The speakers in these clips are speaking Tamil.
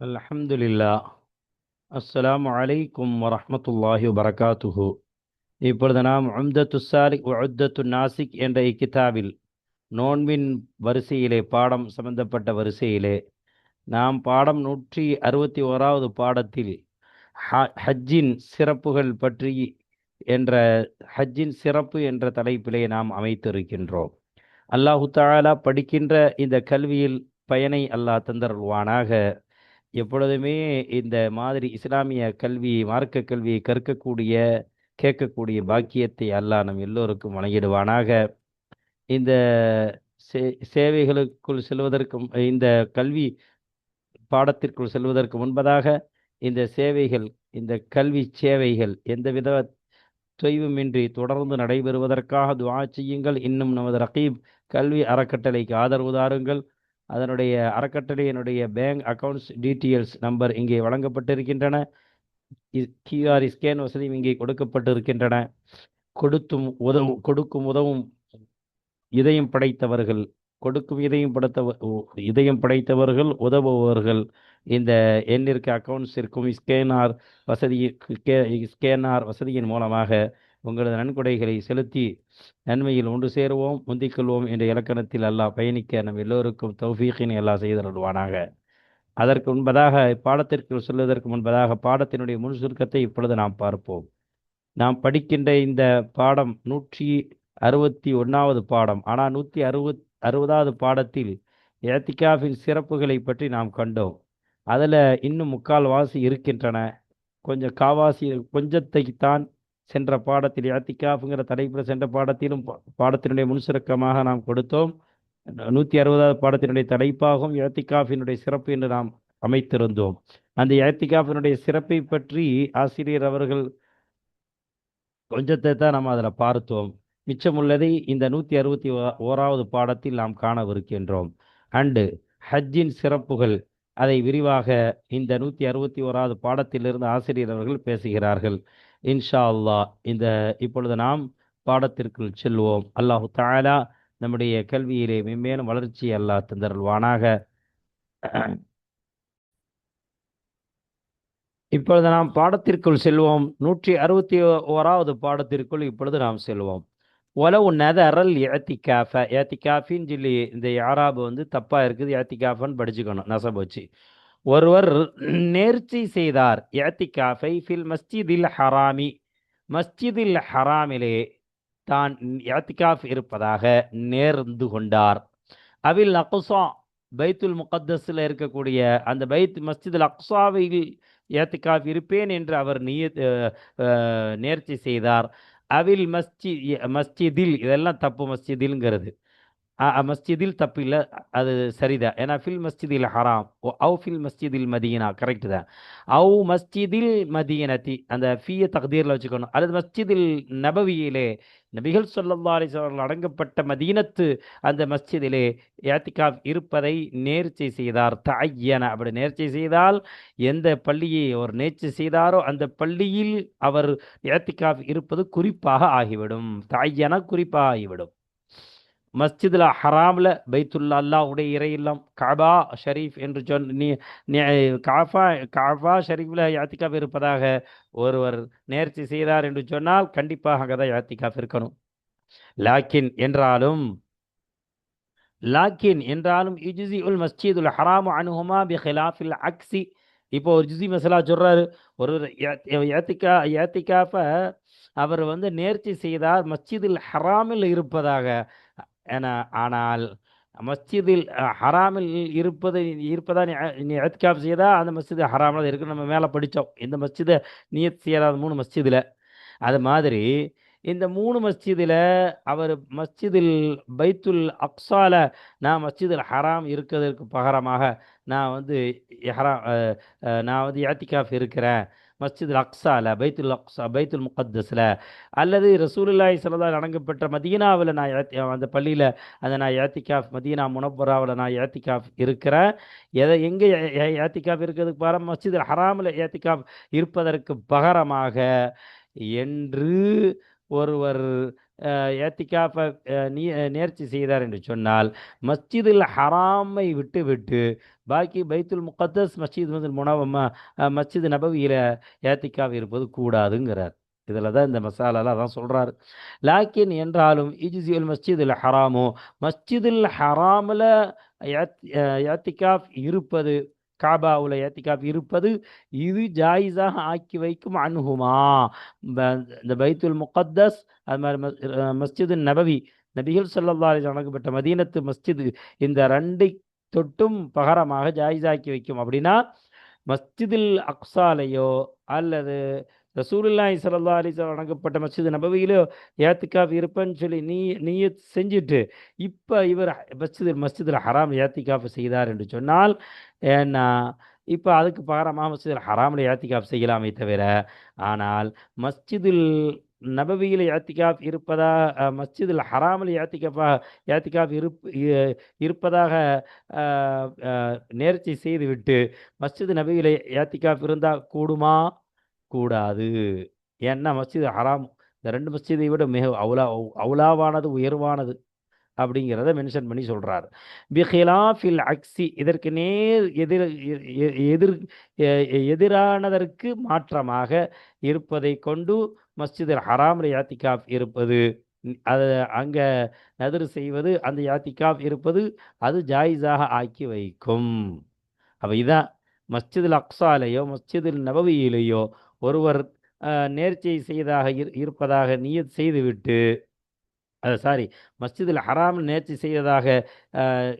அலமதுல்லா அஸ்லாம் அலைக்கும் வரமத்துல்லாஹி வரகாத்துஹு இப்பொழுது நாம் உம்தத்து சாலிக் உத்தத்து நாசிக் என்ற இக்கிதாவில் நோன்பின் வரிசையிலே பாடம் சம்பந்தப்பட்ட வரிசையிலே நாம் பாடம் நூற்றி அறுபத்தி ஓராவது பாடத்தில் ஹஜ்ஜின் சிறப்புகள் பற்றி என்ற ஹஜ்ஜின் சிறப்பு என்ற தலைப்பிலே நாம் அமைத்திருக்கின்றோம். அல்லாஹு தாலா படிக்கின்ற இந்த கல்வியில் பயனை அல்லாஹ் தந்தருள்வானாக. எப்பொழுதுமே இந்த மாதிரி இஸ்லாமிய கல்வி மார்க்க கல்வியை கற்கக்கூடிய கேட்கக்கூடிய பாக்கியத்தை அல்லாஹ் நம் எல்லோருக்கும் வழங்கிடுவானாக. இந்த சே சேவைகளுக்குள் செல்வதற்கும் இந்த கல்வி பாடத்திற்குள் செல்வதற்கு முன்பதாக இந்த சேவைகள் இந்த கல்வி சேவைகள் எந்தவித தொய்வுமின்றி தொடர்ந்து நடைபெறுவதற்காக துவா செய்யுங்கள். இன்னும் நமது ரகீப் கல்வி அறக்கட்டளைக்கு ஆதரவு தாருங்கள். அதனுடைய அறக்கட்டளையினுடைய பேங்க் அக்கவுண்ட்ஸ் டீட்டெயில்ஸ் நம்பர் இங்கே வழங்கப்பட்டிருக்கின்றன. கியூஆர் ஸ்கேன் வசதியும் இங்கே கொடுக்கப்பட்டிருக்கின்றன. கொடுத்தும் உதவும் கொடுக்கும் உதவும் இதயம் படைத்தவர்கள் கொடுக்கும் இதயம் படைத்தவ இதயம் படைத்தவர்கள் உதவுபவர்கள். இந்த எண்ணிற்கு அக்கவுண்ட்ஸிற்கும் ஸ்கேனார் வசதி ஸ்கேனார் வசதியின் மூலமாக உங்களது நன்கொடைகளை செலுத்தி நன்மையில் ஒன்று சேருவோம் முந்திக் கொள்வோம் என்ற இலக்கணத்தில் அல்லாஹ் பயணிக்க நம் எல்லோருக்கும் தௌஃபீக்கினை அல்லாஹ் செய்தருள்வானாக அதற்கு முன்பதாக பாடத்திற்கு சொல்வதற்கு முன்பதாக பாடத்தினுடைய முன் சுருக்கத்தை இப்பொழுது நாம் பார்ப்போம். நாம் படிக்கின்ற இந்த பாடம் நூற்றி அறுபத்தி ஒன்றாவது பாடம் ஆனால் நூற்றி அறுபத் அறுபதாவது பாடத்தில் ஏத்திகாஃபின் சிறப்புகளை பற்றி நாம் கண்டோம். அதில் இன்னும் முக்கால் வாசி இருக்கின்றன. கொஞ்சம் காவாசி கொஞ்சத்தைத்தான் சென்ற பாடத்தில் ஏத்திகாஃபுங்கிற தலைப்பில் சென்ற பாடத்திலும் பாடத்தினுடைய முன்சுருக்கமாக நாம் கொடுத்தோம். நூற்றி அறுபதாவது பாடத்தினுடைய தலைப்பாகவும் ஏத்திகாஃபினுடைய சிறப்பு என்று நாம் அமைத்திருந்தோம். அந்த ஏத்திகாஃபினுடைய சிறப்பை பற்றி ஆசிரியர் அவர்கள் கொஞ்சத்தை தான் நாம் அதில் பார்த்தோம். மிச்சமுள்ளதை இந்த நூற்றி அறுபத்தி ஓராவது பாடத்தில் நாம் காணவிருக்கின்றோம். அண்டு ஹஜ்ஜின் சிறப்புகள் அதை விரிவாக இந்த நூற்றி அறுபத்தி ஓராவது பாடத்திலிருந்து ஆசிரியர் அவர்கள் பேசுகிறார்கள். இன்ஷா அல்லாஹ் இந்த இப்பொழுது நாம் பாடத்திற்குள் செல்வோம். அல்லாஹு தாலா நம்முடைய கல்வியிலே மென்மேலும் வளர்ச்சி அல்லாஹ் தந்தருள்வானாக. இப்பொழுது நாம் பாடத்திற்குள் செல்வோம். நூற்றி அறுபத்தி ஓராவது பாடத்திற்குள் இப்பொழுது நாம் செல்வோம். உலவு நதரல் ஏத்திகாஃப ஏத்திகாஃபின்னு சொல்லி இந்த யாராபு வந்து தப்பாக இருக்குது. ஏத்திகாஃபன்னு படிச்சுக்கணும். நசப் வச்சு. ஒருவர் நேர்ச்சி செய்தார். ஏத்திகாஃபை ஃபில் மஸ்ஜிதில் ஹராமி. மஸ்ஜிதில் ஹராமிலே தான் ஏத்திகாஃப் இருப்பதாக நேர்ந்து கொண்டார். அவில் அக்ஸா பைத்துல் முகத்தஸில் இருக்கக்கூடிய அந்த பைத் மஸ்ஜிதுல் அக்ஸாவில் ஏத்திகாஃப் இருப்பேன் என்று அவர் நிய நேர்ச்சி செய்தார். அவில் மஸ்ஜி மஸ்ஜிதில் இதெல்லாம் தப்பு மஸ்ஜிதில்ங்கிறது. மஸ்ஜிதில் தப்பு இல்லை அது சரிதான். ஏன்னா ஃபில் மஸ்ஜிதில் ஹராம். ஓ அவு ஃபில் மஸ்ஜிதில் மதீனா. கரெக்டு தான். அவு மஸ்ஜிதில் மதீனத்தி. அந்த ஃபீய தகதீரில் வச்சுக்கணும். அல்லது மஸ்ஜிதில் நபவியிலே நபிகள் ஸல்லல்லாஹு அலைஹி அடங்கப்பட்ட மதீனத்து அந்த மஸ்ஜிதிலே ஏத்திகாஃப் இருப்பதை நேர்ச்சை செய்தார். தஅய்யன. அப்படி நேர்ச்சை செய்தால் எந்த பள்ளியை அவர் நேர்ச்சி செய்தாரோ அந்த பள்ளியில் அவர் ஏத்திகாஃப் இருப்பது குறிப்பாக ஆகிவிடும். தஅய்யன குறிப்பாக ஆகிவிடும். மஸ்ஜிதில் ஹராமில் பைத்துல்லா அல்லாஹ்வுடைய இறை இல்லம் காபா ஷரீஃப் என்று சொன்ன காஃபா காஃபா ஷரீஃபில் யாத்திகாஃப் இருப்பதாக ஒருவர் நேர்ச்சி செய்தார் என்று சொன்னால் கண்டிப்பாக அங்கே தான் யாத்திகாஃப் இருக்கணும். லாக்கின் என்றாலும் லாக்கின் என்றாலும் இஜுசி உல் மஸ்ஜித் உல் ஹராமு அனுஹுமா பி ஹிலாஃபில் அக்ஸி. இப்போ ஒரு ஜுசி மசாலா சொல்றாரு ஒரு ஏத்திகா ஏத்திகாஃப அவர் வந்து நேர்ச்சி செய்தார் மஸ்ஜிதில் ஹராமில் இருப்பதாக. என ஆனால் மஸ்ஜிதில் ஹராமில் இருப்பது இருப்பதா நீ எத்காப் செய்தா அந்த மஸ்ஜிது ஹராமில் இருக்கு. நம்ம மேலே படித்தோம். இந்த மஸ்ஜிதை நீயத் செய்யாத மூணு மஸ்ஜிதில். அது மாதிரி இந்த மூணு மஸ்ஜிதில் அவர் மஸ்ஜிதில் பைத்துல் அக்ஸால நான் மஸ்ஜிதில் ஹராம் இருக்கிறதுக்கு பகரமாக நான் வந்து ஹராம் நான் வந்து ஏத்திகாஃப் இருக்கிறேன். மஸ்ஜித் அக்ஸால பைத்துல் அக்ஸா பைத்துல் முகத்தஸில் அல்லது ரசூலுல்லாஹி ஸல்லல்லாஹு அடங்கப்பெற்ற மதீனாவில் நான் அந்த பள்ளியில் அந்த நான் ஏத்திகாஃப் மதீனா முனப்பராவில் நான் ஏத்திகாஃப் இருக்கிறேன் எதை எங்கே ஏத்திகாஃப் இருக்கிறதுக்கு பகரம் மஸ்ஜித் ஹராமில் ஏத்திகாஃப் இருப்பதற்கு பகரமாக என்று ஒருவர் ஏத்திகாஃப நீ நேர்ச்சி செய்தார் என்று சொன்னால் மஸ்ஜிதில் ஹராமை விட்டு விட்டு பாக்கி பைத்துல் முகத்தஸ் மஸ்ஜித் வந்து முனவ மஸ்ஜித் நபவியில் ஏத்திகாஃப் இருப்பது கூடாதுங்கிறார். இதில் தான் இந்த மசாலாலாம் அதான் சொல்கிறார் லாக்கின் என்றாலும் இஜிசியல் மஸ்ஜிதில் ஹராமோ மஸ்ஜிதுல் ஹராமில் ஏத்திகாஃப் இருப்பது காபாவுல ஏத்திகாஃப் இருப்பது இது ஜாயிஸாக ஆக்கி வைக்கும் அணுகுமா? இந்த பைத்துல் முகத்தஸ் அது மாதிரி மஸ்ஜிது நபவி நபிகள் சொல்லல்லா வழங்கப்பட்ட மதீனத்து மஸ்ஜிது இந்த ரெண்டை தொட்டும் பகரமாக ஜாயிஸாக்கி வைக்கும். அப்படின்னா மஸ்ஜிதில் அக்ஸாலையோ அல்லது ரசூலுல்லாஹி சல்லா அலிசா வணங்கப்பட்ட மஸ்ஜித் நபவியிலோ ஏத்திக்காஃப் இருப்பேன்னு சொல்லி நீ நீய செஞ்சுட்டு இப்போ இவர் மஸ்ஜித் மஸ்ஜிதில் ஹராம் ஏத்திக்காஃப் செய்தார் என்று சொன்னால் ஏன்னா இப்போ அதுக்கு பாரமாக மஸ்ஜிதில் ஹராமில் ஏத்திக்காஃப் செய்யலாமே தவிர ஆனால் மஸ்ஜிதில் நபவியில் யாத்திகாப் இருப்பதா மஸ்ஜிதில் ஹராமில் ஏத்திகாஃபா ஏத்திகாஃப் இருப் இருப்பதாக நேர்ச்சி செய்துவிட்டு மஸ்ஜித் நபியில் ஏத்திகாஃப் இருந்தால் கூடுமா? கூடாது. ஏன்னா மஸ்ஜித் ஹராம். இந்த ரெண்டு மஸ்ஜிதை விட மிக அவுலா அவுலாவானது உயர்வானது அப்படிங்கிறத மென்ஷன் பண்ணி சொல்கிறார் பிஹிலாஃபில் அக்ஸி இதற்கு நேர் எதிர் எதிர் எதிரானதற்கு மாற்றமாக இருப்பதை கொண்டு மஸ்ஜிதில் ஹராமில் யாத்திகாப் இருப்பது. அதை அங்கே நதிர் செய்வது அந்த யாத்திகாப் இருப்பது அது ஜாயிஸாக ஆக்கி வைக்கும். அப்போ இதான் மஸ்ஜிதில் அக்ஸாலேயோ மஸ்ஜிதில் நபவியிலேயோ ஒருவர் நேர்ச்சியை செய்தாக இருப்பதாக நீயத் செய்துவிட்டு அது சாரி மஸ்ஜிதில் ஹராம் நேர்ச்சி செய்ததாக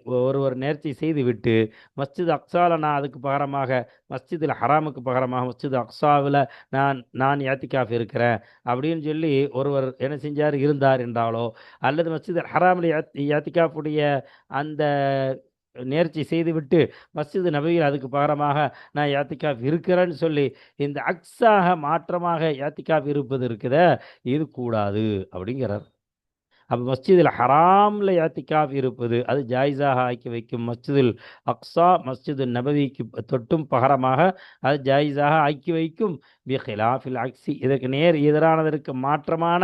ஒருவர் நேர்ச்சி செய்துவிட்டு மஸ்ஜித் அக்ஸாவில் நான் அதுக்கு பகரமாக மஸ்ஜிதில் ஹராமுக்கு பகரமாக மஸ்ஜித் அக்ஸாவில் நான் நான் யாத்திகாஃப் இருக்கிறேன் அப்படின்னு சொல்லி ஒருவர் என்ன செஞ்சார்? இருந்தார் என்றாலோ அல்லது மஸ்ஜித் ஹராமில் யாத்திகாஃபுடைய அந்த நேர்ச்சி செய்துவிட்டு மஸ்ஜிது நபியில் அதுக்கு பகரமாக நான் யாத்திகாஃப் இருக்கிறேன்னு சொல்லி இந்த அக்ஸாக மாற்றமாக யாத்திகாஃப் இருப்பது இருக்குத இது கூடாது அப்படிங்கிறார். அப்போ மஸ்ஜிதில் ஹராமில் யாத்திகாஃப் இருப்பது அது ஜாயிஸாக ஆக்கி வைக்கும் மஸ்ஜிதில் அக்ஸா மஸ்ஜிது நபவிக்கு தொட்டும் பகரமாக அது ஜாயிஸாக ஆக்கி வைக்கும். பி ஹிலாஃபில் அக்ஸி இதற்கு நேர் எதிரானதற்கு மாற்றமான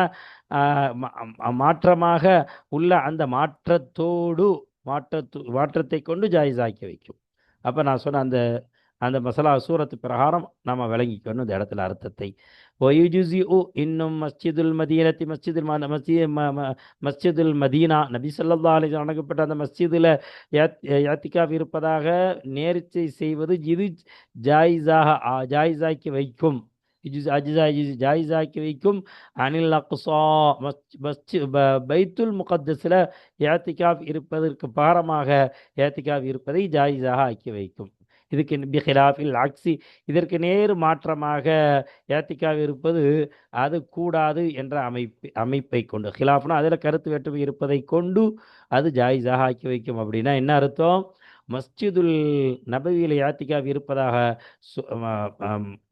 மாற்றமாக உள்ள அந்த மாற்றத்தோடு மாற்றத்து மாற்றத்தை கொண்டு ஜாயிஸாக்கி வைக்கும். அப்போ நான் சொன்ன அந்த அந்த மசாலா சூரத்து பிரகாரம் நாம் விளங்கிக்கணும் இந்த இடத்துல அர்த்தத்தை. ஒயுஜுசி உ இன்னும் மஸ்ஜிதுல் மதீனத்தி மஸ்ஜிதுல் மஸ்ஜி மஸ்ஜிதுல் மதீனா. நபி சொல்லா அலி வணங்கப்பட்ட அந்த மஸ்ஜிதில் யாத்திகாப் இருப்பதாக நேர்ச்சை செய்வது இது ஜாயிஸாக ஜாயிஸாக்கி வைக்கும். ஜாயிஸாக்கி வைக்கும் அனில் அக்ஸா மஸ்ஜி பைத்துல் முகத்தஸில் ஏத்திகாப் இருப்பதற்கு பாரமாக ஏத்திகாப் இருப்பதை ஜாயிஸாக ஆக்கி வைக்கும் இதுக்கு பிஹிலாஃபில் ஆக்சி இதற்கு நேர் மாற்றமாக ஏத்திகாவ் இருப்பது அது கூடாது என்ற அமைப்பு அமைப்பை கொண்டு. ஹிலாஃப்னா அதில் கருத்து வேற்றுமை இருப்பதை கொண்டு அது ஜாயிஸாக ஆக்கி வைக்கும் அப்படின்னா என்ன அர்த்தம்? மஸ்ஜிதுல் நபவியில் யாத்திகாப் இருப்பதாக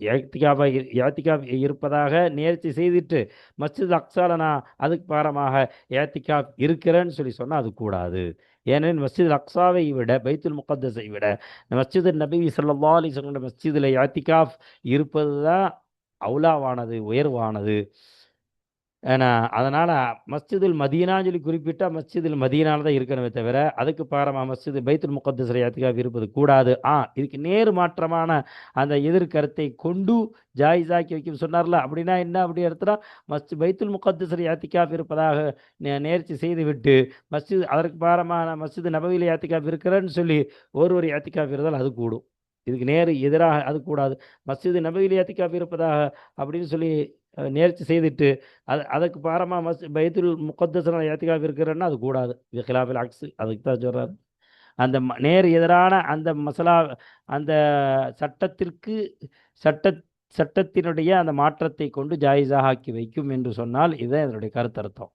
யாத்திகாவை யாத்திகாவ் இருப்பதாக நேர்ச்சி செய்துட்டு மஸ்ஜித் அக்சாலனா அதுக்கு பாரமாக யாத்திகாப் இருக்கிறேன்னு சொல்லி சொன்னால் அது கூடாது. ஏனெனில் மஸ்ஜித் அக்ஸாவை விட பைத்துல் முகத்தஸை விட மஸ்ஜித் நபி சல்லா அலி சொல்கிற மஸ்ஜிதில் யாத்திகாஃப் இருப்பது தான் அவுலாவானது உயர்வானது. அதனால் மஸ்ஜிதுல் மதீனான்னு சொல்லி குறிப்பிட்டால் மஸ்ஜிதுல் மதீனால தான் இருக்கணுமே தவிர அதுக்கு பாரமாக மஸ்ஜிது பைத்துல் முகத்தஸ் யாத்திகாஃப் இருப்பது கூடாது. ஆ இதுக்கு நேர் மாற்றமான அந்த எதிர்கருத்தை கொண்டு ஜாயிஸாக்கி வைக்கும் சொன்னார்ல அப்படின்னா என்ன? அப்படி எடுத்துனா மஸ்ஜி பைத்துல் முகத்தஸ் யாத்திகாஃப் இருப்பதாக நேர்ச்சி செய்துவிட்டு மஸ்ஜித் அதற்கு பாரமான மஸ்ஜிது நபவியில் யாத்திகாஃப் இருக்கிறேன்னு சொல்லி ஒரு ஒரு யாத்திகாஃப் இருந்தால் அது கூடும். இதுக்கு நேர் எதிராக அது கூடாது. மஸ்ஜிது நபவியில் யாத்திகாஃப் இருப்பதாக அப்படின்னு சொல்லி நேர்ச்சி செய்துட்டு அது அதுக்கு பாரமாக மஸ் பைத்துல் முகத்தசன ஏத்திகாஃப் இருக்கிறன்னா அது கூடாது. இது ஹிலாஃபில் அக்ஸு. அதுக்கு தான் சொல்கிறார் அந்த நேர் எதிரான அந்த மசாலா அந்த சட்டத்திற்கு சட்ட சட்டத்தினுடைய அந்த மாற்றத்தை கொண்டு ஜாயிஸாக ஆக்கி வைக்கும் என்று சொன்னால் இதுதான் இதனுடைய கருத்தர்த்தம்.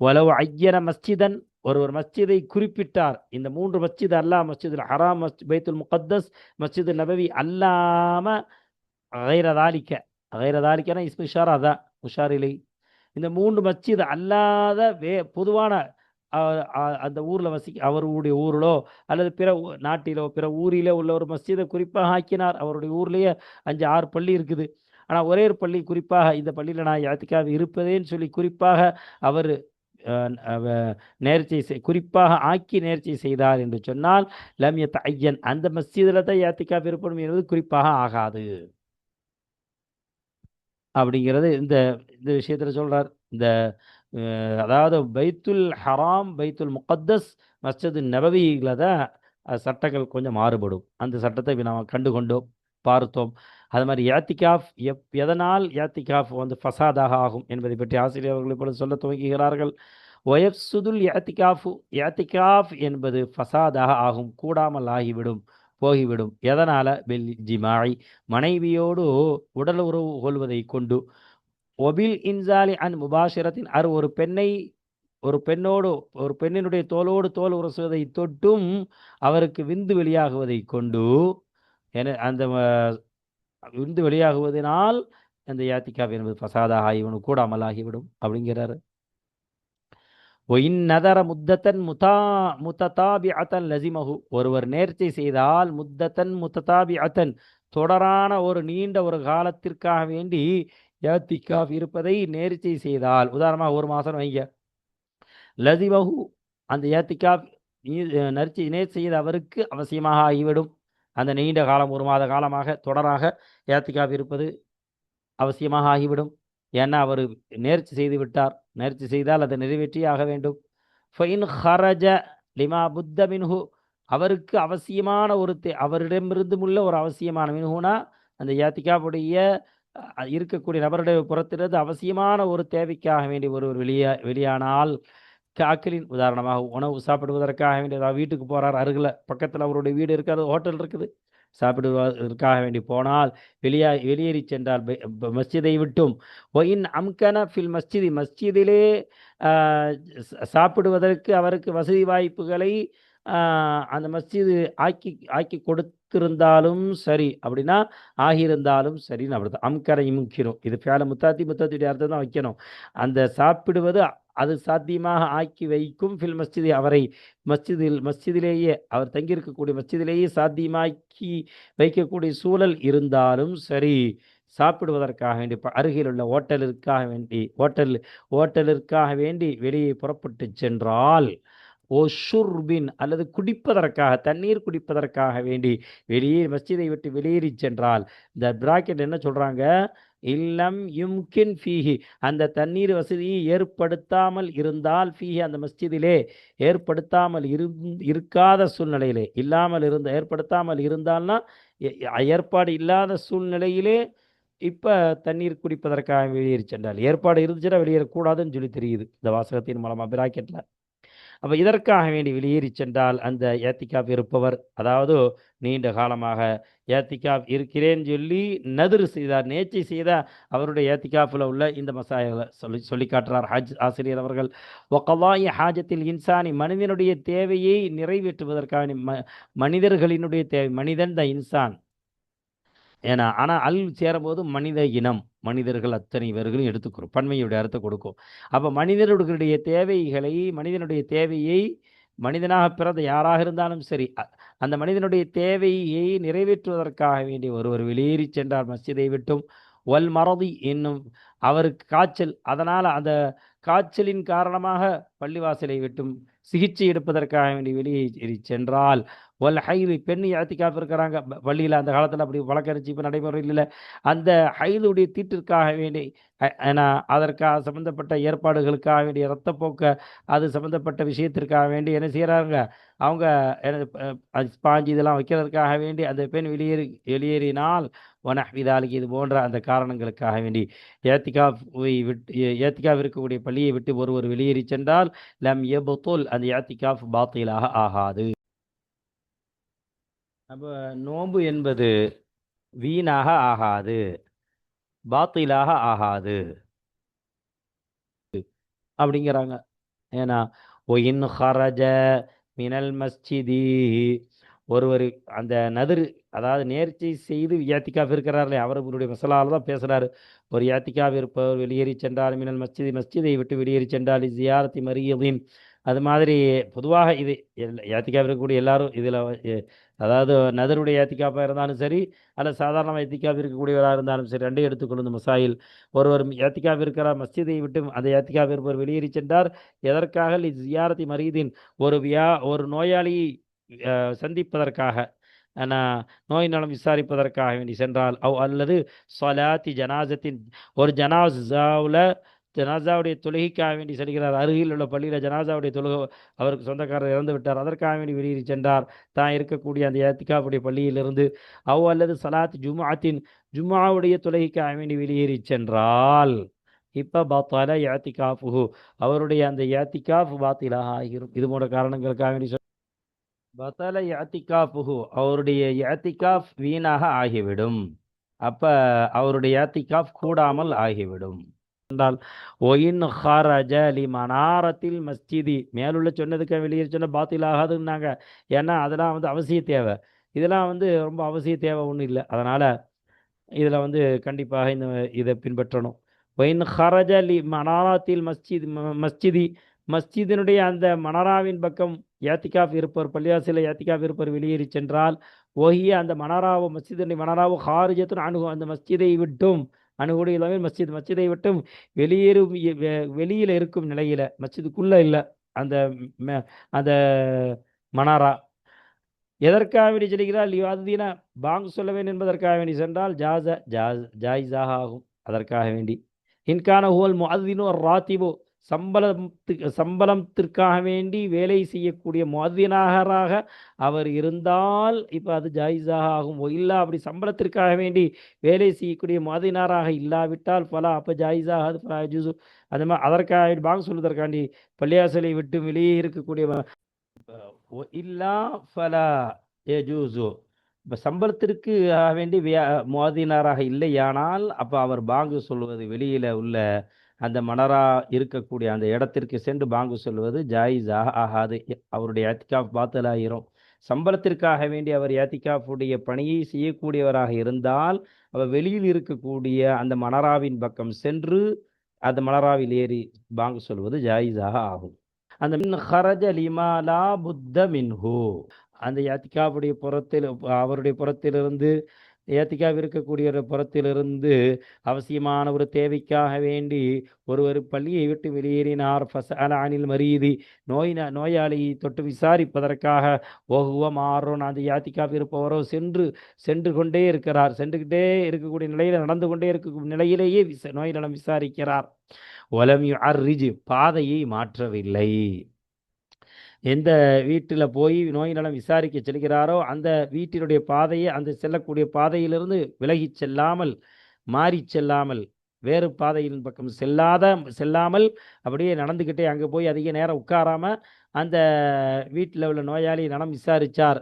உலவு ஐயன மஸ்ஜிதன் ஒரு ஒரு மஸ்ஜிதை குறிப்பிட்டார். இந்த மூன்று மஸ்ஜித் அல்லா மஸ்ஜித் ஹராம் மஸ் பைத்துல் முகத்தஸ் மஸ்ஜித் நபவி அல்லாமல் கைரதாலிக்க கைரதாலிக்கனா இஸ்மு இஷாரா தான் உஷாரிலை இந்த மூன்று மஸ்ஜித் அல்லாத வே பொதுவான அந்த ஊரில் வசிக்க அவருடைய ஊரிலோ அல்லது பிற நாட்டிலோ பிற ஊரிலோ உள்ள ஒரு மஸ்ஜிதை குறிப்பாக ஆக்கினார். அவருடைய ஊர்லேயே அஞ்சு ஆறு பள்ளி இருக்குது. ஆனால் ஒரே ஒரு பள்ளி குறிப்பாக இந்த பள்ளியில் நான் யாத்திக்காக இருப்பதேன்னு சொல்லி குறிப்பாக அவர் நேர்ச்சி செய் குறிப்பாக ஆக்கி நேர்ச்சி செய்தார் என்று சொன்னால் லம் யத் ஐயன். அந்த மஸ்ஜிதில் தான் யாத்திக்காக விருப்பம் என்பது குறிப்பாக ஆகாது. அப்படிங்கிறது இந்த இந்த விஷயத்தில் சொல்கிறார் இந்த அதாவது பைத்துல் ஹராம் பைத்துல் முகத்தஸ் மஸ்ஜது நபவியில் தான் சட்டங்கள் கொஞ்சம் மாறுபடும். அந்த சட்டத்தை நாம் கண்டு கொண்டோம் பார்த்தோம். அது மாதிரி யாத்திகாஃப் எப் எதனால் யாத்திகாஃப் வந்து ஃபசாதாக ஆகும் என்பதை பற்றி ஆசிரியர் அவர்கள் இப்பொழுது சொல்ல துவங்குகிறார்கள். ஒயப்சுதுல் யாத்திகாஃபு யாத்திகாஃப் என்பது ஃபசாதாக ஆகும் கூடாமல் ஆகிவிடும். போகிவிடும். எதனால்? பெல் ஜிமாய் மனைவியோடு உடல் உறவு கொள்வதை கொண்டு. ஒபில் இன்சாலி அன் முபாஷிரத்தின் அரு ஒரு பெண்ணை ஒரு பெண்ணோடு ஒரு பெண்ணினுடைய தோலோடு தோல் உரசுவதை தொட்டும் அவருக்கு விந்து வெளியாகுவதை கொண்டு. என அந்த விந்து வெளியாகுவதனால் அந்த யாத்திகாப் என்பது ஃபசாதாக இவனு கூட அமலாகிவிடும். அப்படிங்கிறாரு. ஒயின் நதர முத்தத்தன் முதா முத்ததாபி அத்தன் லசிமகு ஒருவர் நேர்ச்சை செய்தால் முத்தத்தன் முத்ததாபி அத்தன் தொடரான ஒரு நீண்ட ஒரு காலத்திற்காக வேண்டி யாத்திகாஃப் இருப்பதை நேர்ச்சை செய்தால். உதாரணமாக ஒரு மாதம் வைங்க. லசிமகு அந்த யாத்திகாஃப் நர்ச்சி நேர் செய்த அவருக்கு அவசியமாக ஆகிவிடும். அந்த நீண்ட காலம் ஒரு மாத காலமாக தொடராக யாத்திகாஃப் இருப்பது அவசியமாக ஆகிவிடும். ஏன்னா அவர் நேர்ச்சி செய்து விட்டார். நேர்ச்சி செய்தால் அதை நிறைவேற்றி ஆக வேண்டும். ஃபைன் ஹரஜ லிமா புத்த மின்ஹு. அவருக்கு அவசியமான ஒரு தே அவரிடமிருந்துமுள்ள ஒரு அவசியமான மின்ஹுனா அந்த யாத்திகாவுடைய இருக்கக்கூடிய நபருடைய புறத்திலிருந்து அவசியமான ஒரு தேவைக்காக வேண்டி ஒருவர் வெளியே வெளியானால் காக்கலின் உதாரணமாக உணவு சாப்பிடுவதற்காக வேண்டிய வீட்டுக்கு போகிறார் அருகில் பக்கத்தில் அவருடைய வீடு இருக்காது ஹோட்டல் இருக்குது. சாப்பிடுவதற்காக வேண்டி போனால் வெளியா வெளியேறி சென்றால் மஸ்ஜிதை விட்டும். ஒயின் அம்கன ஃபில் மஸ்ஜிதி மஸ்ஜிதிலே சாப்பிடுவதற்கு அவருக்கு வசதி வாய்ப்புகளை அந்த மஸ்ஜிது ஆக்கி ஆக்கி இருந்தாலும் சரி அப்படின்னா ஆகியிருந்தாலும் சரின்னு அப்படி தான் அம்கரை முக்கியம் இது ஃபேல முத்தாத்தி முத்தாத்தியுடைய அர்த்தம் தான் வைக்கணும். அந்த சாப்பிடுவது அது சாத்தியமாக ஆக்கி வைக்கும் ஃபில் மஸ்ஜிதி அவரை மஸ்ஜிதில் மஸ்ஜிதிலேயே அவர் தங்கியிருக்கக்கூடிய மஸ்ஜிதிலேயே சாத்தியமாக்கி வைக்கக்கூடிய சூழல் இருந்தாலும் சரி சாப்பிடுவதற்காக வேண்டி அருகில் உள்ள ஓட்டலிற்காக வேண்டி ஓட்டல் ஓட்டலிற்காக வேண்டி வெளியே புறப்பட்டு சென்றால் ஷுர்பின் அல்லது குடிப்பதற்காக தண்ணீர் குடிப்பதற்காக வேண்டி வெளியே மஸ்ஜிதை விட்டு வெளியேறி சென்றால் இந்த பிராக்கெட் என்ன சொல்கிறாங்க இல்லம் யும்கின் ஃபீஹி. அந்த தண்ணீர் வசதியை ஏற்படுத்தாமல் இருந்தால் ஃபீஹி அந்த மஸ்ஜிதிலே ஏற்படுத்தாமல் இரு இருக்காத சூழ்நிலையிலே இல்லாமல் இருந்த ஏற்படுத்தாமல் இருந்தால்னா ஏற்பாடு இல்லாத சூழ்நிலையிலே இப்போ தண்ணீர் குடிப்பதற்காக வெளியேறி சென்றால் ஏற்பாடு இருந்துச்சுன்னா வெளியேறக்கூடாதுன்னு சொல்லி தெரியுது இந்த வாசகத்தின் மூலமாக பிராக்கெட்டில் அப்போ இதற்காக வேண்டி வெளியேறி சென்றால் அந்த ஏத்திக்காப் இருப்பவர் அதாவது நீண்ட காலமாக ஏத்திகாப் இருக்கிறேன்னு சொல்லி நதிர் செய்தார் நேச்சை செய்த அவருடைய ஏத்திகாப்பில் உள்ள இந்த மசாயகளை சொல்லி சொல்லி காட்டுறார் ஹாஜ் ஆசிரியர் அவர்கள். ஒக்கவாய் ஹாஜத்தில் இன்சானி மனிதனுடைய தேவையை நிறைவேற்றுவதற்காக ம மனிதர்களினுடைய தேவை மனிதன் த இன்சான். ஏன்னா ஆனால் அல் சேரும்போது மனித இனம் மனிதர்கள் அத்தனை பேர்களும் எடுத்துக்கிறோம் பன்மையுடைய அர்த்தம் கொடுக்கும். அப்போ மனிதர்களுடைய தேவைகளை மனிதனுடைய தேவையை மனிதனாக பிறந்த யாராக இருந்தாலும் சரி அந்த மனிதனுடைய தேவையை நிறைவேற்றுவதற்காக வேண்டி ஒருவர் வெளியேறி சென்றார். மஸ்ஜிதை விட்டும் வல் மறதி என்னும் அவருக்கு காய்ச்சல். அதனால் அந்த காய்ச்சலின் காரணமாக பள்ளிவாசலை விட்டும் சிகிச்சை எடுப்பதற்காக வேண்டி வெளியே சென்றால் ஒல் ஹைது பெண் ஏத்திக்காப்பு இருக்கிறாங்க பள்ளியில் அந்த காலத்தில் அப்படி வழக்கறிச்சி இப்போ நடைமுறையில் இல்லை. அந்த ஹைதுடைய தீட்டிற்காக வேண்டி ஏன்னா அதற்காக சம்மந்தப்பட்ட ஏற்பாடுகளுக்காக வேண்டிய இரத்தப்போக்க அது சம்மந்தப்பட்ட விஷயத்திற்காக வேண்டி என்ன செய்கிறாங்க அவங்க ஸ்பாஞ்சு இதெல்லாம் வைக்கிறதுக்காக வேண்டி அந்த பெண் வெளியேறி வெளியேறினால் ஒனஹ்விதாலிக்கு இது போன்ற அந்த காரணங்களுக்காக வேண்டி ஏத்திகாவை விட்டு ஏத்திகாவ் இருக்கக்கூடிய பள்ளியை விட்டு ஒருவர் வெளியேறி சென்றால் லம் எபுத்துல் அந்த ஏத்திகாஃப் பாத்திலாக ஆகாது. அப்போ நோன்பு என்பது வீணாக ஆகாது பாத்திலாக ஆகாது. அப்படிங்கிறாங்க. ஏன்னா ஒயின் ஹரஜ மினல் மஸ்ஜிதி. ஒருவர் அந்த நதிர் அதாவது நேர்ச்சி செய்து யாத்திக்காஃப் இருக்கிறார்களே அவர் இவருடைய மசலால் தான் பேசுகிறார் ஒரு யாத்திக்காஃப் இருப்பவர் வெளியேறி சென்றால் மினல் மஸ்ஜிதி மஸ்ஜிதை விட்டு வெளியேறி சென்றால் ஜியாரத்தி மரியதின். அது மாதிரி பொதுவாக இது யாத்திக்காக இருக்கக்கூடிய எல்லாரும் இதில் அதாவது நதருடைய ஏத்திக்காப்பாக இருந்தாலும் சரி அல்ல சாதாரண ஏத்திக்காப் இருக்கக்கூடியவராக இருந்தாலும் சரி ரெண்டையும் எடுத்துக்கொள்ளும் மசாயில். ஒருவர் ஏத்திக்காப் இருக்கிற மஸ்ஜிதை விட்டு அந்த ஏத்திக்காப் இருப்பவர் வெளியேறி சென்றார். எதற்காக? ஜியாரதி மரீதின் ஒரு வியா ஒரு நோயாளியை சந்திப்பதற்காக. நோய் நலம் விசாரிப்பதற்காக வேண்டி சென்றால். அவ் அல்லது சொலாத்தி ஜனாசத்தின் ஒரு ஜனாசாவில் ஜனாசாவுடைய தொழுகைக்காக வேண்டி செல்கிறார். அருகில் உள்ள பள்ளியில் ஜனாசாவுடைய தொழுகை அவருக்கு சொந்தக்காரர் இறந்து விட்டார். அதற்காக வேண்டி வெளியேறி சென்றார். தான் இருக்கக்கூடிய அந்த ஏத்திகாவுடைய பள்ளியிலிருந்து அவ் அல்லது சலாத் ஜுமாத்தின் ஜும்மாவுடைய தொழுகைக்காக வேண்டி வெளியேறி சென்றால் இப்போ பாத்தால யாத்திகாஃபுஹு அவருடைய அந்த யாத்திகாஃப் பாத்திலாக ஆகிரும். இது போன்ற காரணங்களுக்காக வேண்டி சொல் பத்தல யாத்திகாஃபுஹு அவருடைய யாத்திகாஃப் வீணாக ஆகிவிடும். அப்ப அவருடைய யாத்திகாஃப் கூடாமல் ஆகிவிடும். என்றால் ஒயின் ஹரஜ லி மனாரத்தில் மஸ்ஜிதி. மேலுள்ள சொன்னதுக்கு வெளியே சொன்ன பாத்தில் ஆகாதுன்னாங்க. ஏன்னா அதெல்லாம் வந்து அவசிய தேவை. இதெல்லாம் வந்து ரொம்ப அவசிய தேவை ஒன்றும் இல்லை. அதனால் இதில் வந்து கண்டிப்பாக இந்த இதை பின்பற்றணும். ஒயின் ஹரஜ லி மனாராத்தில் மஸ்ஜித் ம- மஸ்ஜிதி. மஸ்ஜிதினுடைய அந்த மனாராவின் பக்கம் ஏத்திகாஃப் இருப்பவர் பள்ளிவாசியில் ஏத்திகாஃப் இருப்பவர் வெளியேறி சென்றால் ஓஹிய அந்த மனாராவோ மஸ்ஜிதனுடைய மனாராவோ ஹாரிஜத்துன் அணுகு அந்த மஸ்ஜிதை விட்டும். அணுகுடைய இல்லாமல் மஸ்ஜித் மஸ்ஜிதை விட்டும் வெளியேறும் வெளியில் வெ- வெளியில இருக்கும் நிலையில மஸ்ஜிதுக்குள்ளே இல்லை அந்த அந்த மனாரா. எதற்காக வேண்டி சொல்கிறார்? லிவாதீன பாங் சொல்ல வேண்டும் என்பதற்காக வேண்டி சென்றால் ஜாச ஜாஸ் ஜாயிஸாக ஆகும். அதற்காக வேண்டி. இன்கான ஹோல் முஅத்தினு ராத்திபோ சம்பளத்துக்கு சம்பளத்திற்காக வேண்டி வேலை செய்யக்கூடிய முஅத்தினாகராக அவர் இருந்தால் இப்போ அது ஜாயிஸாக ஆகும். இல்லை அப்படி சம்பளத்திற்காக வேண்டி வேலை செய்யக்கூடிய முஅத்தினாராக இல்லாவிட்டால் பல அப்போ ஜாயிஸாக அது பலா ஜூசு அந்த மாதிரி அதற்காக பாங்க சொல்வதற்காண்டி பள்ளியாசலை விட்டு வெளியே இருக்கக்கூடிய ஒ- இல்லா ஃபலா ஏஜூசு இப்போ சம்பளத்திற்கு ஆக வேண்டி வியா முவாதினாராக இல்லையானால் அப்போ அவர் பாங்கு சொல்வது வெளியில் உள்ள அந்த மணரா இருக்கக்கூடிய அந்த இடத்திற்கு சென்று பாங்கு சொல்வது ஜாயிஸாக ஆகாது. அவருடைய ஏத்திகாஃப் பாத்தலாயிரும். சம்பளத்திற்காக வேண்டி அவர் ஏத்திகாஃபுடைய பணியை செய்யக்கூடியவராக இருந்தால் அவர் வெளியில் இருக்கக்கூடிய அந்த மணராவின் பக்கம் சென்று அந்த மணராவில் ஏறி பாங்கு சொல்வது ஜாயிஸாக ஆகும். அந்த மின் ஹரஜ லிமாலா புத்த மின்ஹூ. அந்த யாத்திகாவுடைய புறத்தில் அவருடைய புறத்திலிருந்து ஏத்திகாவ் இருக்கக்கூடிய ஒரு புறத்திலிருந்து அவசியமான ஒரு தேவைக்காக வேண்டி ஒருவர் பள்ளியை விட்டு வெளியேறினார். ஃபசஅல அனில் மரீதி. நோய் நோயாளியை தொட்டு விசாரிப்பதற்காக ஓகுவோ மாறும் அந்த யாத்திக்காவில் இருப்பவரோ சென்று சென்று கொண்டே இருக்கிறார். சென்றுக்கிட்டே இருக்கக்கூடிய நிலையில் நடந்து கொண்டே இருக்கக்கூடிய நிலையிலேயே விச நோய் நலம் விசாரிக்கிறார். ஒலம் அர்ரிஜி பாதையை மாற்றவில்லை. எந்த வீட்டில் போய் நோய் நலம் விசாரிக்க செல்கிறாரோ அந்த வீட்டினுடைய பாதையை அந்த செல்லக்கூடிய பாதையிலிருந்து விலகி செல்லாமல் மாறி செல்லாமல் வேறு பாதையின் பக்கம் செல்லாத செல்லாமல் அப்படியே நடந்துக்கிட்டே அங்கே போய் அதிக நேரம் உட்காராம அந்த வீட்டில் உள்ள நோயாளி நலம் விசாரித்தார்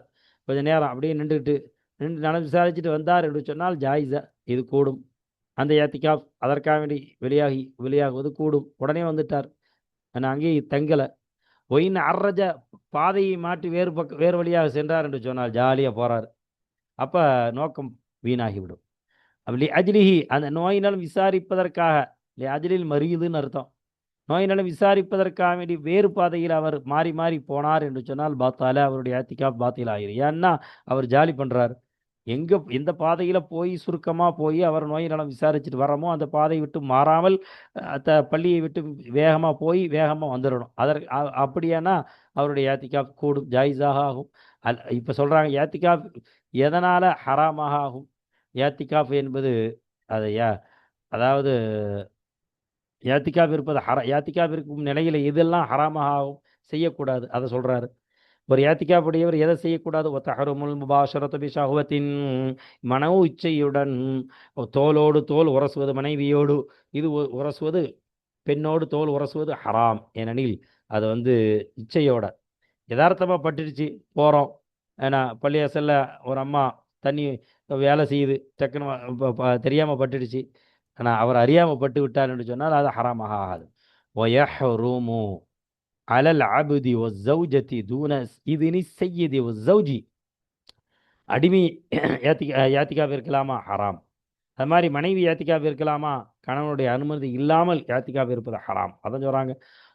கொஞ்சம் நேரம் அப்படியே நின்றுக்கிட்டு நின்று நலம் விசாரிச்சுட்டு வந்தார் என்று சொன்னால் ஜாயிஸா இது கூடும். அந்த ஏத்திகாப் அதற்காக வேண்டி வெளியாகி வெளியாகுவது கூடும். உடனே வந்துட்டார். நான் அங்கேயே தங்கலை. ஒயின் அர்ரஜ பாதையை மாற்றி வேறு பக்கம் வேறு வழியாக சென்றார் என்று சொன்னால் ஜாலியாக போகிறார் அப்போ நோக்கம் வீணாகிவிடும். அப்படி அஜ்லிஹி அந்த நோயினாலும் விசாரிப்பதற்காக இல்லை அஜ்லில் மறியுதுன்னு அர்த்தம். நோயினாலும் விசாரிப்பதற்காக வேண்டி வேறு பாதையில் அவர் மாறி மாறி போனார் என்று சொன்னால் பாத்தால அவருடைய அத்திக்கா பாத்தியில் ஆகிரும் ஏன்னா அவர் ஜாலி பண்ணுறார் எங்க எந்த பாதையில போய் சுருக்கமா போய் அவர் நோய் நலம் விசாரிச்சுட்டு வரமோ அந்த பாதையை விட்டு மாறாமல் அந்த பள்ளியை விட்டு வேகமா போய் வேகமா வந்துடணும் அதற்கு அப்படியானா அவருடைய ஏத்திகாப் கூடும் ஜாயிஸாக ஆகும். அல் இப்போ சொல்றாங்க ஏத்திகாப் எதனால ஹராமாக ஆகும்? ஏத்திகாஃப் என்பது அது யா அதாவது ஏத்திகாப் இருப்பது ஹர ஏத்திகாப் இருக்கும் நிலையில இதெல்லாம் ஹராமாக ஆகும்? செய்யக்கூடாது. அதை சொல்றாரு. ஒரு ஏத்திகாப்புடையவர் எதை செய்யக்கூடாது? ஒத்தஹருமுல் முபாஷரத்து பிஷஹுவத்தின் மன இச்சையுடன் தோலோடு தோல் உரசுவது மனைவியோடு இது உரசுவது பெண்ணோடு தோல் உரசுவது ஹராம். ஏனெனில் அது வந்து இச்சையோட. யதார்த்தமாக பட்டுடுச்சு. போகிறோம் ஏன்னா பள்ளியாசல்ல ஒரு அம்மா தண்ணி வேலை செய்யுது. டக்குன்னு தெரியாமல் பட்டுடுச்சு. ஆனால் அவர் அறியாமல் பட்டு விட்டார் என்று சொன்னால் அது ஹராமாக ஆகாது. ஒயஹ்ருமு அலல் அபுதி ஒஸ்ஸௌஜதி தூன இதுனி செய்யதி ஒஸ்ஸௌஜி அடிமை ஏத்தி யாத்திகாவை இருக்கலாமா? ஹராம். அது மாதிரி மனைவி யாத்திகாவை இருக்கலாமா? கணவனுடைய அனுமதி இல்லாமல் யாத்திகாவை இருப்பது ஹராம். அதான் சொல்கிறாங்க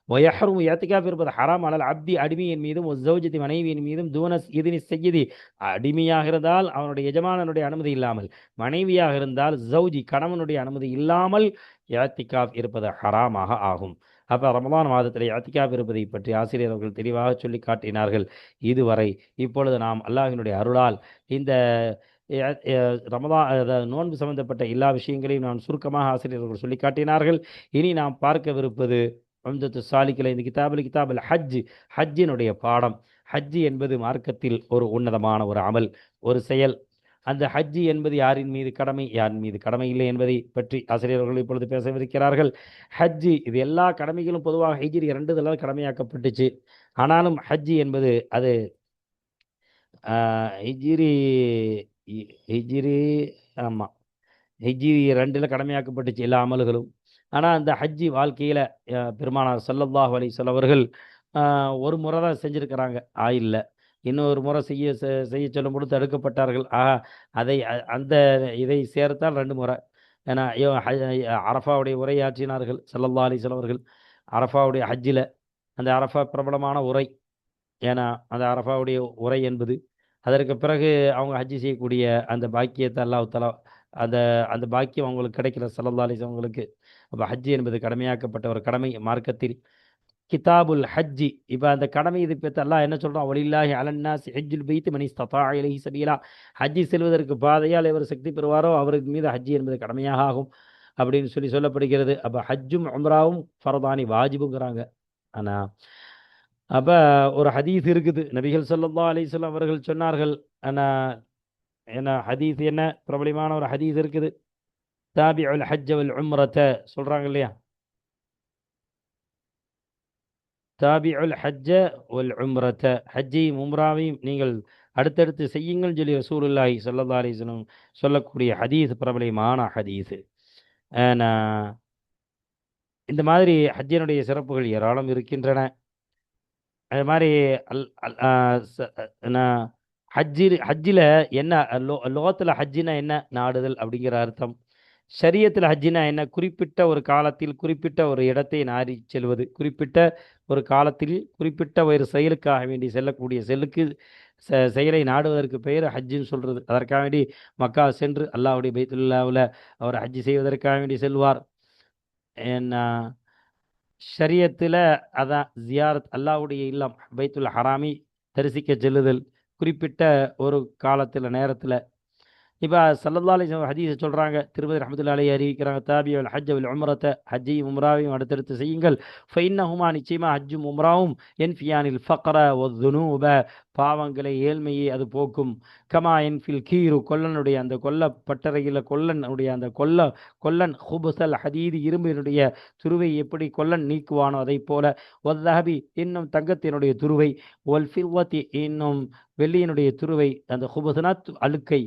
ஒயஹரும் யாத்திகாவை இருப்பது ஹராம். அலல் அப்தி அடிமையின் மீதும் ஒரு ஜௌஜதி மனைவியின் மீதும் தூனஸ் இதனி செய்யதி அடிமையாக இருந்தால் அவனுடைய எஜமானனுடைய அனுமதி இல்லாமல் மனைவியாக இருந்தால் ஜௌஜி கணவனுடைய அனுமதி இல்லாமல் யாத்திகாவ் இருப்பது ஹராமாக ஆகும். அப்போ ரமலான் மாதத்தில் அத்திகாப் இருப்பதை பற்றி ஆசிரியர் அவர்கள் தெளிவாக சொல்லி காட்டினார்கள். இதுவரை இப்பொழுது நாம் அல்லாஹினுடைய அருளால் இந்த ரமதா ரமதான் அதாவது நோன்பு சம்பந்தப்பட்ட எல்லா விஷயங்களையும் நான் சுருக்கமாக ஆசிரியர்கள் சொல்லி காட்டினார்கள். இனி நாம் பார்க்கவிருப்பது அம்தத்து சாலிக்கில் இந்த கிதாபில் கிதாபில் ஹஜ் ஹஜ்ஜினுடைய பாடம். ஹஜ் என்பது மார்க்கத்தில் ஒரு உன்னதமான ஒரு அமல் ஒரு செயல். அந்த ஹஜ்ஜி என்பது யாரின் மீது கடமை யாரின் மீது கடமை இல்லை என்பதை பற்றி ஆசிரியர்கள் இப்பொழுது பேசவிருக்கிறார்கள். ஹஜ்ஜி இது எல்லா கடமைகளும் பொதுவாக ஹைஜிரி இரண்டு தடவை கடமையாக்கப்பட்டுச்சு. ஆனாலும் ஹஜ்ஜி என்பது அது ஹிஜிரி ஹிஜிரி ஆமாம் ஹிஜிரி ரெண்டில் கடமையாக்கப்பட்டுச்சு எல்லா அமல்களும். ஆனால் அந்த ஹஜ்ஜி வாழ்க்கையில் பெருமானார் சல்லல்லாஹ் அலைஹி வஸல்லம் அவர்கள் ஒரு முறை தான் செஞ்சுருக்கிறாங்க. ஆயில்ல இன்னொரு முறை செய்ய செ- செய்ய சொல்லும் பொழுது தடுக்கப்பட்டார்கள். ஆஹா அதை அந்த இதை சேர்த்தால் ரெண்டு முறை. ஏன்னா ஐயோ, அரஃபாவுடைய உரையாற்றினார்கள் ஸல்லல்லாஹு அலைஹி அவர்கள். அரஃபாவுடைய ஹஜ்ஜில் அந்த அரஃபா பிரபலமான உரை. ஏன்னா அந்த அரஃபாவுடைய உரை என்பது. அதற்கு பிறகு அவங்க ஹஜ்ஜி செய்யக்கூடிய அந்த பாக்கியத்தை அல்லாஹ் தலா அந்த அந்த பாக்கியம் அவங்களுக்கு கிடைக்கிற ஸல்லல்லாஹு அலைஹி அவங்களுக்கு. அப்போ ஹஜ்ஜி என்பது கடமையாக்கப்பட்ட ஒரு கடமை மார்க்கத்தில். கிதாபுல் ஹஜ்ஜி. இப்போ அந்த கடமை இது பற்றி எல்லாம் என்ன சொல்கிறோம் ஒலில்லாஹி அலன்னாஸ் ஹஜ்ஜுல் பைத்து மணி ஸ்ததா இலகி சபீலா. ஹஜ்ஜி செல்வதற்கு பாதையால் எவர் சக்தி பெறுவாரோ அவருக்கு மீது ஹஜ்ஜி என்பது கடமையாக ஆகும் அப்படின்னு சொல்லி சொல்லப்படுகிறது. அப்போ ஹஜ்ஜும் உம்ராவும் ஃபரதானி வாஜிபுங்கிறாங்க. ஆனால் அப்போ ஒரு ஹதீஸ் இருக்குது. நபிகள் ஸல்லல்லாஹு அலைஹி அவர்கள் சொன்னார்கள். ஆனால் என்ன ஹதீஸ் என்ன? பிரபலமான ஒரு ஹதீஸ் இருக்குது. தாபிஉல் ஹஜ் வல் உம்ரத்தை சொல்கிறாங்க இல்லையா? தாபியுல் ஹஜ்ஜ வல் உம்ரத்தை ஹஜ்ஜையும் உம்ராவையும் நீங்கள் அடுத்தடுத்து செய்யுங்கள் சொல்லி ரசூலுல்லாஹி சல்லா அலைஹி சொல்லக்கூடிய ஹதீஸ் பிரபலமான ஹதீஸ். நான் இந்த மாதிரி ஹஜ்ஜினுடைய சிறப்புகள் ஏராளம் இருக்கின்றன. அது மாதிரி அல் அல் நான் ஹஜ்ஜி ஹஜ்ஜில் என்ன லோ லோகத்தில் ஹஜ்ஜினா என்ன நாடுதல் அப்படிங்கிற அர்த்தம். ஷரியத்தில் ஹஜ்ஜினா என்ன? குறிப்பிட்ட ஒரு காலத்தில் குறிப்பிட்ட ஒரு இடத்தை நாடி செல்வது. குறிப்பிட்ட ஒரு காலத்தில் குறிப்பிட்ட ஒரு செயலுக்காக வேண்டி செல்லக்கூடிய செல்லுக்கு செ- செயலை நாடுவதற்கு பெயர் ஹஜ்ஜின்னு சொல்கிறது அதற்காக வேண்டி மக்கா சென்று அல்லாவுடைய பைத்துல்லாவில் அவர் ஹஜ்ஜி செய்வதற்காக வேண்டி செல்வார். என்ன ஷரியத்தில் அதான் ஜியாரத் அல்லாவுடைய இல்லம் பைத்துல் ஹராமி தரிசிக்க செல்லுதல். குறிப்பிட்ட ஒரு காலத்தில் நேரத்தில் இப்போ சல்லல்லா அலி ஹதீஸை சொல்கிறாங்க திருமதி ரஹமத்துல்லா அறிவிக்கிறாங்க தாபி அல் ஹஜ் அல் உம்ரத்தை ஹஜ்ஜையும் உம்ராவையும் அடுத்தடுத்து செய்யுங்கள். ஃபைன்னஹுமா நிச்சயமாக ஹஜ்ஜும் உம்ராவும் என் ஃபியானில் ஃபக்ர ஒதுனூப பாவங்களை ஏழ்மையை அது போக்கும். கமா என் ஃபில் கீரு கொல்லனுடைய அந்த கொல்ல பட்டறையில் கொல்லனுடைய அந்த கொல்ல கொல்லன் ஹுபுசல் ஹதீது இரும்பினுடைய துருவை எப்படி கொல்லன் நீக்குவானோ அதை போல ஒத்தஹபி இன்னும் தங்கத்தினுடைய துருவை ஒல்ஃபில்வத்தி இன்னும் வெள்ளியினுடைய துருவை அந்த ஹுபுசனத் அழுக்கை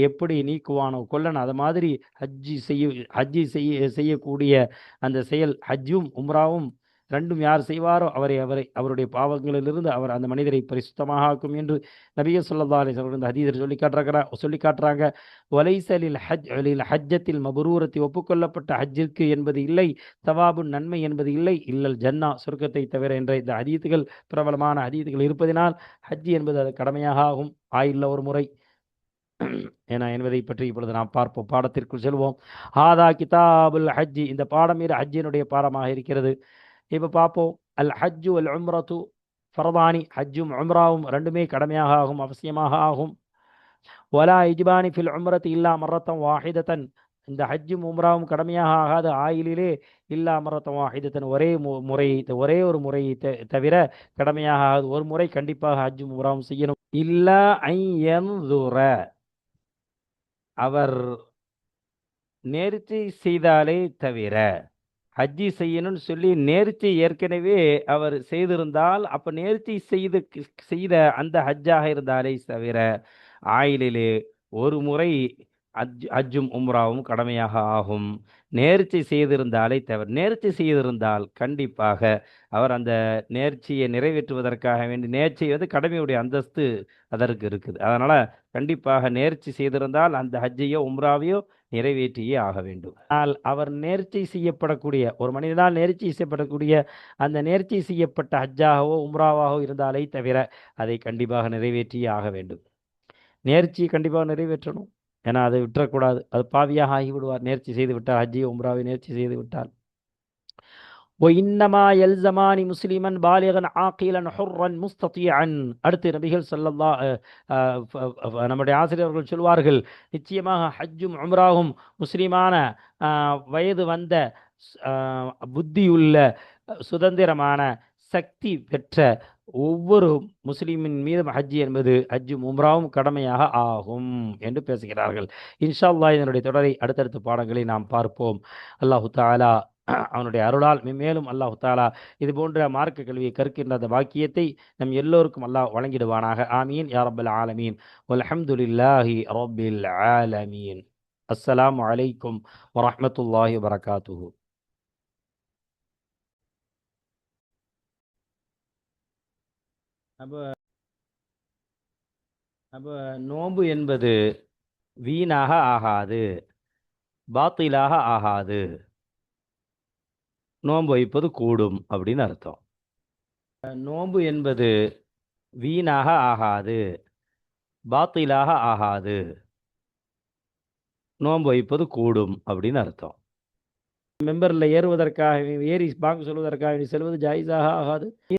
எப்படி நீக்குவானோ கொல்லன் அது மாதிரி ஹஜ்ஜி செய்ய ஹஜ்ஜி செய்ய செய்யக்கூடிய அந்த செயல் ஹஜ்ஜும் உம்ராவும் ரெண்டும் யார் செய்வாரோ அவரை அவரை அவருடைய பாவங்களிலிருந்து அவர் அந்த மனிதரை பரிசுத்தமாக ஆக்கும் என்று நபிகள் ஸல்லல்லாஹு அலைஹி இந்த ஹதீஸர் சொல்லி காட்டுறாங்க சொல்லி காட்டுறாங்க. ஒலைசலில் ஹஜ் அலில் ஹஜ்ஜத்தில் மபரூரத்தை ஒப்புக்கொள்ளப்பட்ட ஹஜ்ஜிற்கு என்பது இல்லை தவாபு நன்மை என்பது இல்லை இல்லல் ஜன்னா சொர்க்கத்தை தவிர என்ற இந்த ஹதீத்துகள் பிரபலமான ஹதீத்துகள் இருப்பதினால் ஹஜ் என்பது அது கடமையாக ஆகும் ஆயில்ல ஒரு முறை. என என்பதை பற்றி இப்பொழுது நாம் பார்ப்போம் பாடத்திற்குள் செல்வோம். ஹாதா கிதாபுல் ஹஜ்ஜி இந்த பாடம் இது ஹஜ்ஜினுடைய பாடமாக இருக்கிறது. இப்போ பார்ப்போம் அல் ஹஜ்ஜு அல் உம்ரத்து ஃபரதானி ஹஜ்ஜும் உம்ராவும் ரெண்டுமே கடமையாக ஆகும் அவசியமாக ஆகும் ஒலா இஜ்பானி ஃபில் உம்ரத்து இல்லா மரத்தம் வாஹிதத்தன் இந்த ஹஜ்ஜும் உம்ராவும் கடமையாக ஆகாத ஆயிலிலே இல்லா மரத்தம் வாஹிதத்தன் ஒரே மு- முறை ஒரே ஒரு முறையை த- தவிர கடமையாக ஆகாது ஒரு முறை கண்டிப்பாக ஹஜ்ஜும் உம்ராவும் செய்யணும் இல்லா ஐயன்துர அவர் நேர்த்தி செய்தாலே தவிர ஹஜ்ஜி செய்யணும்னு சொல்லி நேர்த்தி ஏற்கனவே அவர் செய்திருந்தால் அப்போ நேர்த்தி செய்து செய்த அந்த ஹஜ்ஜாக இருந்தாலே தவிர ஆயிலிலே ஒரு முறை அஜ் அஜ்ஜும் உம்ராவும் கடமையாக ஆகும். நேர்ச்சி செய்திருந்தாலே தவிர நேர்ச்சி செய்திருந்தால் கண்டிப்பாக அவர் அந்த நேர்ச்சியை நிறைவேற்றுவதற்காக வேண்டி நேர்ச்சி வந்து கடமையுடைய அந்தஸ்து அதற்கு இருக்குது. அதனால் கண்டிப்பாக நேர்ச்சி செய்திருந்தால் அந்த ஹஜ்ஜையோ உம்ராவையோ நிறைவேற்றியே ஆக வேண்டும். ஆனால் அவர் நேர்ச்சி செய்யப்படக்கூடிய ஒரு மனிதனால் நேர்ச்சி செய்யப்படக்கூடிய அந்த நேர்ச்சி செய்யப்பட்ட ஹஜ்ஜாகவோ உம்ராவாகவோ இருந்தாலே தவிர அதை கண்டிப்பாக நிறைவேற்றியே ஆக வேண்டும். நேர்ச்சியை கண்டிப்பாக நிறைவேற்றணும். ஏன்னா அதை விட்டுறக்கூடாது. அது பாவியாக ஆகிவிடுவார். நேர்ச்சி செய்து விட்டார். ஹஜ்ஜி உம்ராவை நேர்ச்சி செய்து விட்டால். ஒயின்னமா எல் ஜமானி முஸ்லிமன் பாலிகன் ஆக்கிலன் ஹுர்ரன் முஸ்தத்தியன் அடுத்து நபிகள் செல்லல்லா நம்முடைய ஆசிரியர்கள் சொல்வார்கள் நிச்சயமாக ஹஜ்ஜும் அம்ராவும் முஸ்லிமான வயது வந்த புத்தியுள்ள சுதந்திரமான சக்தி பெற்ற ஒவ்வொரு முஸ்லீமின் மீதும் ஹஜ்ஜி என்பது ஹஜ்ஜும் உம்ராவும் கடமையாக ஆகும் என்று பேசுகிறார்கள். இன்ஷா அல்லா இதனுடைய தொடரை அடுத்தடுத்த பாடங்களை நாம் பார்ப்போம். அல்லாஹு தாலா அவனுடைய அருளால் மேலும் அல்லாஹு தாலா இது போன்ற மார்க்க கல்வியை கற்கின்ற அந்த வாக்கியத்தை நம் எல்லோருக்கும் அல்லாஹ் வழங்கிடுவானாக. ஆமீன். யா ரப்பல் ஆலமீன். அஹமதுல்லாஹி அரபில் ஆலமீன். அஸ்ஸலாமு அலைக்கும் வரமத்துல்லாஹி வபரகாத்துஹு. அப்போ அப்போ நோன்பு என்பது வீணாக ஆகாது பாத்திலாக ஆகாது. நோன்பு வைப்பது கூடும் அப்படின்னு அர்த்தம். நோன்பு என்பது வீணாக ஆகாது பாத்திலாக ஆகாது. நோன்பு வைப்பது கூடும் அப்படின்னு அர்த்தம். மெம்பரில் ஏறுவதற்காக ஏறி பாங்கு சொல்வதற்காக செல்வது ஜாயிஸாக ஆகாது.